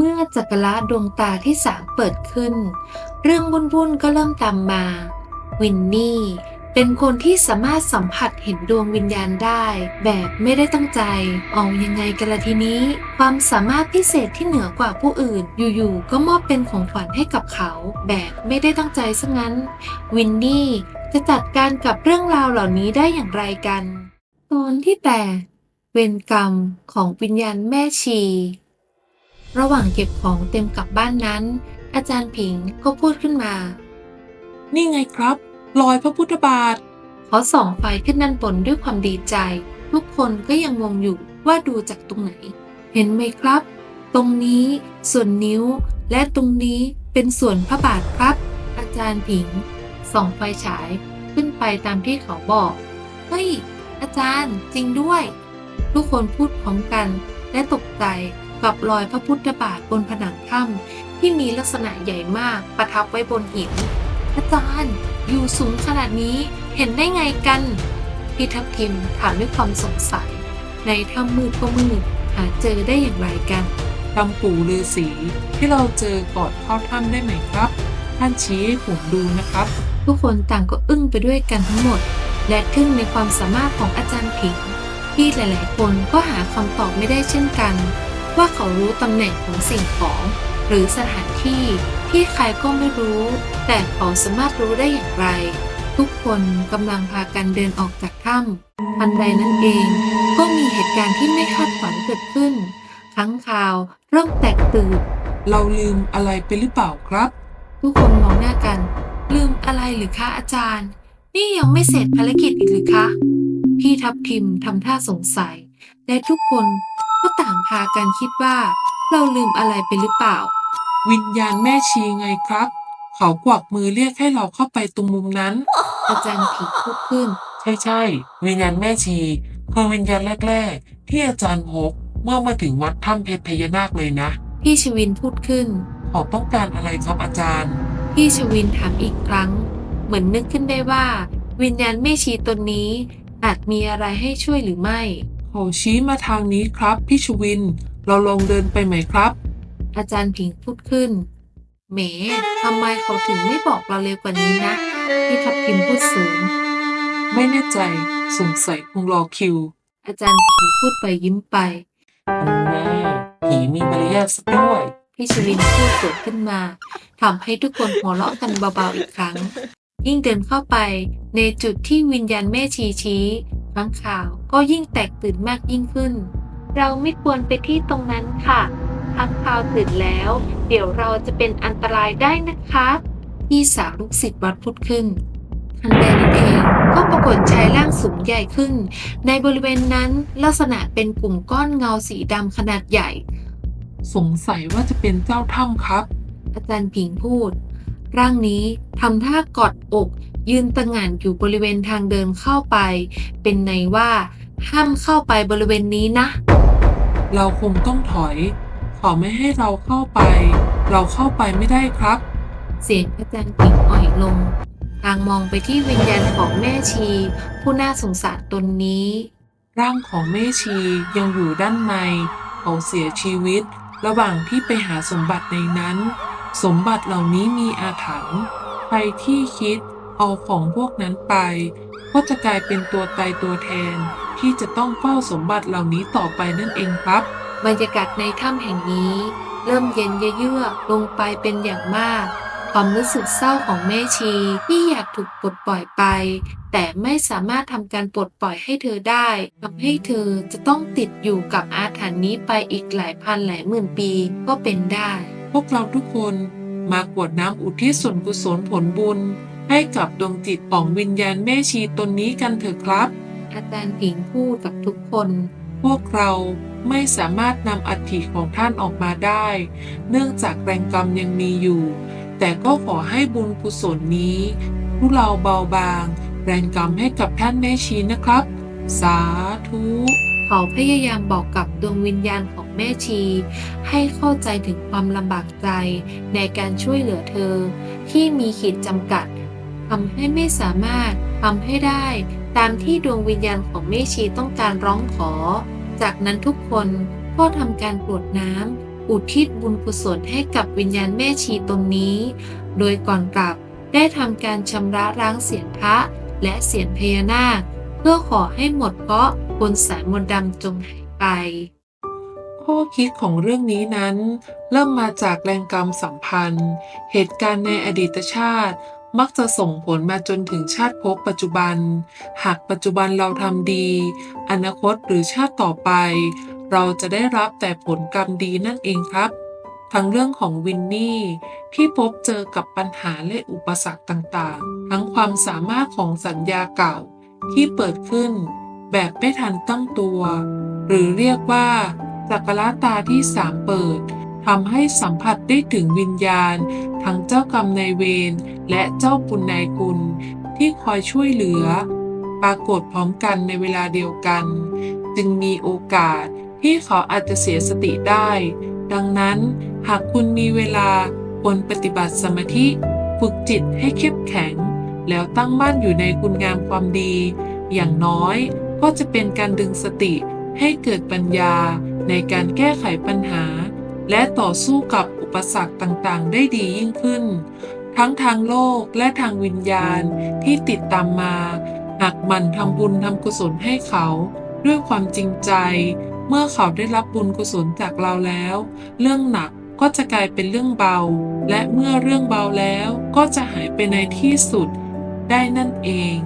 เมื่อจักรละดวงตาที่สามเปิดขึ้น เรื่องวุ่นๆก็เริ่มตามมา วินนี่เป็นคนที่สามารถสัมผัสเห็นดวงวิญญาณได้ แบบไม่ได้ตั้งใจ เอายังไงกันละทีนี้ ความสามารถพิเศษที่เหนือกว่าผู้อื่น อยู่ๆ ก็มอบเป็นของขวัญให้กับเขา แบบไม่ได้ตั้งใจซะงั้น วินนี่จะจัดการกับเรื่องราวเหล่านี้ได้อย่างไรกัน ตอนที่แปดเวรกรรมของวิญญาณแม่ชี ระหว่างเก็บของเต็มกลับบ้านนั้น อาจารย์ผิงก็พูดขึ้นมา นี่ไงครับ รอยพระพุทธบาท เขาส่องไฟขึ้นด้านบนด้วยความดีใจ ทุกคนก็ยังงงอยู่ว่าดูจากตรงไหน เห็นไหมครับ ตรงนี้ส่วนนิ้ว และตรงนี้เป็นส่วนพระบาทครับ อาจารย์ผิงส่องไฟฉายขึ้นไปตามที่เขาบอก เฮ้ย อาจารย์จริงด้วย ทุกคนพูดพร้อมกันและตกใจ กับรอยพระพุทธบาทบนผนังถ้ำที่มีลักษณะใหญ่มากประทับไว้บนหิน อาจารย์อยู่สูงขนาดนี้เห็นได้ไงกัน พี่ทับทิมถามด้วยความสงสัย ในถ้ำมืดก็มืดหาเจอได้อย่างไรกันตำปู่ฤาษีที่เราเจอก่อนเข้าถ้ำได้ไหมครับ ท่านชี้ให้ผมดูนะครับ ทุกคนต่างก็อึ้งไปด้วยกันทั้งหมด และทึ่งในความสามารถของอาจารย์ผิงที่หลาย ๆ คนก็หาคำตอบไม่ได้เช่นกัน ว่าเขารู้ตำแหน่งของสิ่งของ หรือสถานที่ที่ใครก็ไม่รู้ แต่เขาสามารถรู้ได้อย่างไร ทุกคนกำลังพากันเดินออกจากถ้ำทันใดนั้นเอง ก็มีเหตุการณ์ที่ไม่คาดฝันเกิดขึ้นค้างคาวเริ่มแตกตื่นเราลืมอะไรไปหรือเปล่าครับ ทุกคนมองหน้ากัน ลืมอะไรหรือคะอาจารย์ นี่ยังไม่เสร็จภารกิจอีกหรือคะ พี่ทับทิมทำท่าสงสัย และทุกคน ก็ต่างพากันคิดว่า เราลืมอะไรไปหรือเปล่า วิญญาณแม่ชีไงครับ เขากวักมือเรียกให้เราเข้าไปตรงมุมนั้น อาจารย์ผีพูดขึ้น ใช่ใช่ๆวิญญาณแม่ชีคือวิญญาณแรก ๆ ที่อาจารย์พบเมื่อมาถึงวัดถ้ำเพชรพญานาคเลยนะ พี่ชวินพูดขึ้น เขาต้องการอะไรครับอาจารย์ พี่ชวินถามอีกครั้ง เหมือนนึกขึ้นได้ว่า วิญญาณแม่ชีตนนี้อาจมีอะไรให้ช่วยหรือไม่ เขาชี้มาทางนี้ครับ พี่ชวิน เราลองเดินไปไหมครับ อาจารย์ผิงพูดขึ้นแหมทำไมเขาถึงไม่บอกเราเร็วกว่านี้นะ พี่ทับทิมพูดเสริมไม่แน่ใจ สงสัยคงรอคิว อาจารย์ผิงพูดไปยิ้มไปอันแน่ผีมีมารยาทสักด้วย พี่ชวินพูดสวนขึ้นมาทำให้ทุกคนหัวเราะกันเบาๆอีกครั้ง ยิ่งเดินเข้าไป ในจุดที่วิญญาณแม่ชีชี้ ค้างข่าว ก็ยิ่งแตกตื่นมากยิ่งขึ้น เราไม่ควรไปที่ตรงนั้นค่ะค้างข่าวตื่นแล้ว เดี๋ยวเราจะเป็นอันตรายได้นะคะพี่สาวลูกศิษย์วัดพูดขึ้นทันใดนั้นเองก็ปรากฏชายร่างสูงใหญ่ขึ้น ในบริเวณนั้นลักษณะเป็นกลุ่มก้อนเงาสีดำขนาดใหญ่ สงสัยว่าจะเป็นเจ้าถ้ำครับ อาจารย์ผิงพูด ร่างนี้ทำท่ากอดอก ยืนตะหง่านอยู่บริเวณทางเดินเข้าไป เป็นในว่าห้ามเข้าไปบริเวณนี้นะ เราคงต้องถอยขอไม่ให้เราเข้าไป เราเข้าไปไม่ได้ครับ เสียงอาจารย์ผิงอ่อยลงทางมองไปที่วิญญาณของแม่ชี ผู้น่าสงสารตนนี้ ร่างของแม่ชียังอยู่ด้านใน เขาเสียชีวิต ระหว่างที่ไปหาสมบัติในนั้น สมบัติเหล่านี้มีอาถรรพ์ใครที่คิด เอาของพวกนั้นไป ก็จะกลายเป็นตัวตายตัวแทน ที่จะต้องเฝ้าสมบัติเหล่านี้ต่อไปนั่นเองครับ บรรยากาศในถ้ำแห่งนี้ เริ่มเย็นเยือกลงไปเป็นอย่างมาก ความรู้สึกเศร้าของแม่ชีที่อยากถูกปลดปล่อยไป แต่ไม่สามารถทำการปลดปล่อยให้เธอได้ทำให้เธอจะต้องติดอยู่กับอาถรรพ์นี้ไปอีกหลายพันหลายหมื่นปีก็เป็นได้ พวกเราทุกคนมากรวดน้ำอุทิศส่วนกุศลผลบุญ ให้กับดวงจิตของวิญญาณแม่ชีตนนี้กันเถอะครับ อาจารย์ผิงพูดกับทุกคน พวกเราไม่สามารถนำอัฐิของท่านออกมาได้ เนื่องจากแรงกรรมยังมีอยู่ แต่ก็ขอให้บุญกุศลนี้ทุเราเบาบาง แรงกรรมให้กับท่านแม่ชีนะครับ สาธุเขาพยายามบอกกับดวงวิญญาณของแม่ชี ให้เข้าใจถึงความลำบากใจในการช่วยเหลือเธอ ที่มีขีดจำกัด ทำให้ไม่สามารถทำให้ได้ ตามที่ดวงวิญญาณของแม่ชีต้องการร้องขอ จากนั้นทุกคนก็ทำการกรวดน้ำอุทิศบุญกุศลให้กับวิญญาณแม่ชีตนนี้ โดยก่อนกลับได้ทำการชำระล้างเสียนพระและเสียนพญานาค เพื่อขอให้หมดเพราะบนสายมนต์ดำจงหายไปข้อคิดของเรื่องนี้นั้น เริ่มมาจากแรงกรรมสัมพันธ์ เหตุการณ์ในอดีตชาติ มักจะส่งผลมาจนถึงชาติภพปัจจุบัน หากปัจจุบันเราทำดี อนาคตหรือชาติต่อไป เราจะได้รับแต่ผลกรรมดีนั่นเองครับ ทั้งเรื่องของวินนี่ที่พบเจอกับปัญหาและอุปสรรคต่างๆ ทั้งความสามารถของสัญญาเก่าที่เปิดขึ้น แบบไม่ทันตั้งตัว หรือเรียกว่าจักรตาที่สามเปิด ทำให้สัมผัสได้ถึงวิญญาณ ทั้งเจ้ากรรมนายเวรและเจ้าปุณนายคุณที่คอยช่วยเหลือ ปรากฏพร้อมกันในเวลาเดียวกัน จึงมีโอกาสที่เขาอาจจะเสียสติได้ ดังนั้นหากคุณมีเวลาควรปฏิบัติสมาธิฝึกจิตให้เข้มแข็ง แล้วตั้งมั่นอยู่ในคุณงามความดี อย่างน้อยก็จะเป็นการดึงสติให้เกิดปัญญาในการแก้ไขปัญหา และต่อสู้กับอุปสรรคต่างๆ ได้ดียิ่งขึ้น ทั้งทางโลกและทางวิญญาณที่ติดตามมา หากมันทำบุญทำกุศลให้เขา ด้วยความจริงใจ เมื่อเขาได้รับบุญกุศลจากเราแล้ว เรื่องหนักก็จะกลายเป็นเรื่องเบา และเมื่อเรื่องเบาแล้วก็จะหายไปในที่สุดได้นั่นเอง